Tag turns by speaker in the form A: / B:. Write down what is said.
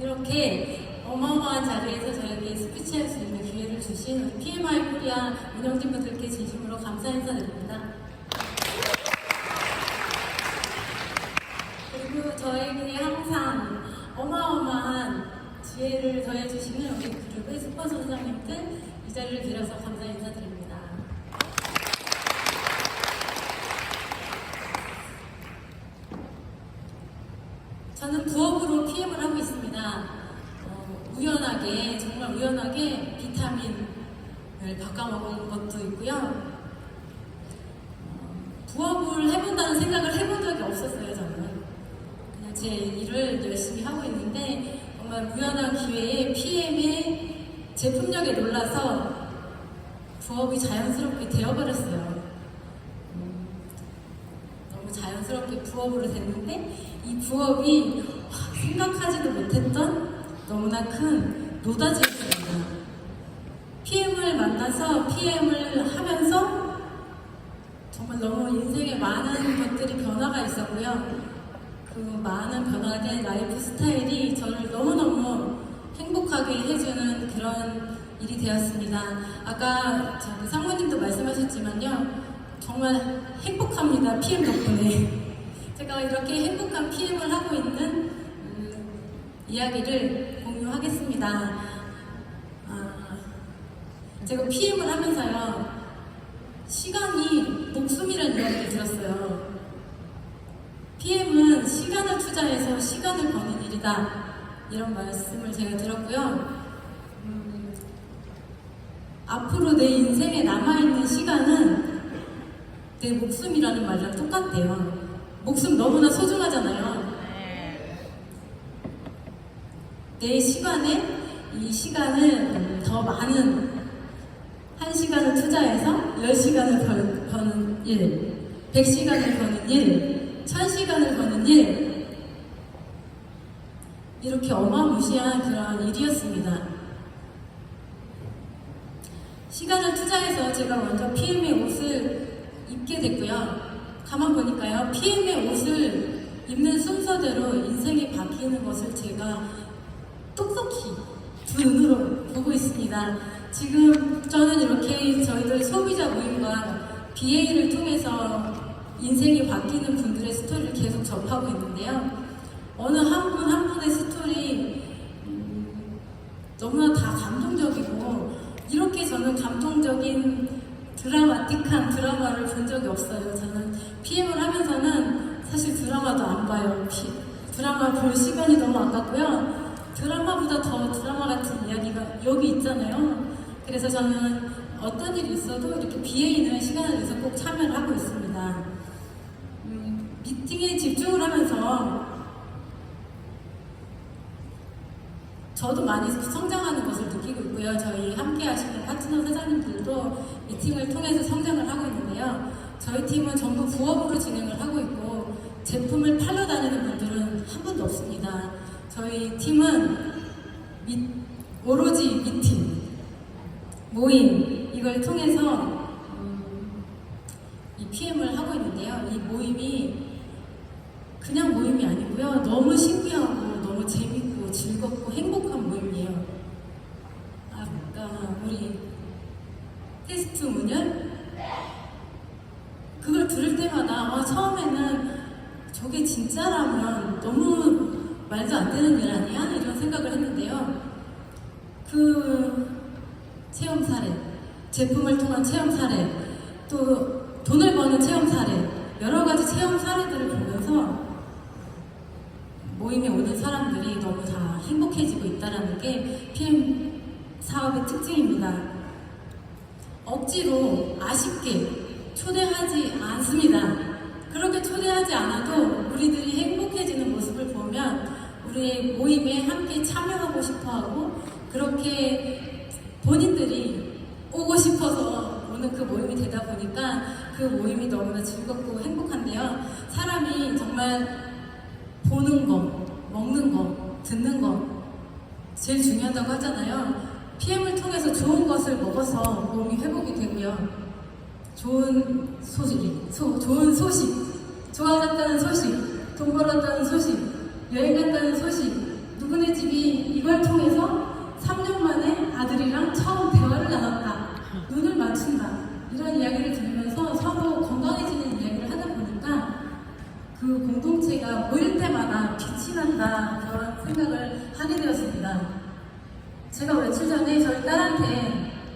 A: 이렇게 어마어마한 자리에서 저에게 스피치할 수 있는 기회를 주신 PMI 코리아 운영진 분들께 진심으로 감사 인사드립니다. 그리고 저에게 항상 어마어마한 지혜를 더해주시는 우리 그룹의 스포 선생님들 이 자리를 빌어서 감사 인사드립니다. 저는 부업으로 PM을 하고 있습니다. 어, 우연하게, 정말 우연하게 비타민을 바꿔 먹은 것도 있고요. 어, 부업을 해본다는 생각을 해본 적이 없었어요, 저는. 그냥 제 일을 열심히 하고 있는데, 정말 우연한 기회에 PM의 제품력에 놀라서 부업이 자연스럽게 되어버렸어요. 음, 너무 자연스럽게 부업으로 됐는데 이 부업이 생각하지도 못했던 너무나 큰 노다지였습니다. PM을 만나서 PM을 하면서 정말 너무 인생에 많은 것들이 변화가 있었고요. 그 많은 변화된 라이프 스타일이 저를 너무너무 행복하게 해주는 그런 일이 되었습니다. 아까 저기 상무님도 말씀하셨지만요. 정말 행복합니다. PM 덕분에. 제가 이렇게 행복한 PM을 하고 있는 음, 이야기를 공유하겠습니다. 아, 제가 PM을 하면서요. 시간이 목숨이라는 이야기를 들었어요. PM은 시간을 투자해서 시간을 버는 일이다. 이런 말씀을 제가 들었고요. 음, 앞으로 내 인생에 남아있는 시간은 내 목숨이라는 말이랑 똑같대요. 목숨 너무나 소중하잖아요. 내 시간에 이 시간을 음, 더 많은 한 시간을 투자해서 10시간을 벌, 버는 일, 100시간을 버는 일, 1000시간을 버는 일, 이렇게 어마무시한 그런 일이었습니다. 시간을 투자해서 제가 먼저 PM의 옷을 입게 됐고요. 가만 보니까요, PM의 옷을 입는 순서대로 인생이 바뀌는 것을 제가 똑똑히 두 눈으로 보고 있습니다. 지금 저는 이렇게 저희들 소비자 모임과 BA를 통해서 인생이 바뀌는 분들의 스토리를 계속 접하고 있는데요. 어느 한 분한 분의 스토리 음, 너무나 다 감동적이고 이렇게 저는 감동적인 드라마틱한 드라마를 본 적이 없어요. 저는 PM을 하면서는 사실 드라마도 안 봐요. 피- 드라마 볼 시간이 너무 아깝고요. 드라마보다 더 드라마 같은 이야기가 여기 있잖아요. 그래서 저는 어떤 일이 있어도 이렇게 BA는 시간을 내서 꼭 참여를 하고 있습니다. 음, 미팅에 집중을 하면서 저도 많이 성장하는 것을 느끼고 있고요. 저희 함께 하시는 파트너 사장님들도 미팅을 통해서 성장을 하고 있는데요. 저희 팀은 전부 부업으로 진행을 하고 있고 제품을 팔러 다니는 분들은 한 분도 없습니다. 저희 팀은 미- 오로지 미팅, 모임 이걸 통해서 음, 이 PM을 하고 있는데요. 이 모임이 그냥 모임이 아니고요. 너무 신기하고 너무 재밌고 즐겁고 행복한 모임이에요. 아까 우리 테스트 문열 그걸 들을 때마다 와, 처음에는 저게 진짜라면 너무 말도 안 되는 일 아니야? 이런 생각을 했는데요. 그 체험 사례, 제품을 통한 체험 사례, 또 돈을 버는 체험 사례, 여러 가지 체험 사례들을 보면서 모임에 오는 사람들이 너무 다 행복해지고 있다는 게 PM 사업의 특징입니다. 억지로 아쉽게 초대하지 않습니다. 그렇게 초대하지 않아도 우리들이 행복해지는 모습을 우리의 모임에 함께 참여하고 싶어 하고 그렇게 본인들이 오고 싶어서 오는 그 모임이 되다 보니까 그 모임이 너무나 즐겁고 행복한데요. 사람이 정말 보는 거, 먹는 거, 듣는 거 제일 중요하다고 하잖아요. PM을 통해서 좋은 것을 먹어서 몸이 회복이 되고요. 좋은 소식이, 소, 좋은 소식, 좋아졌다는 소식, 돈 벌었다는 소식, 여행 갔다는 소식, 누구네 집이 이걸 통해서 3년 만에 아들이랑 처음 대화를 나눴다. 눈을 맞춘다. 이런 이야기를 들으면서 서로 건강해지는 이야기를 하다 보니까 그 공동체가 모일 때마다 빛이 난다. 그런 생각을 하게 되었습니다. 제가 며칠 전에 저희 딸한테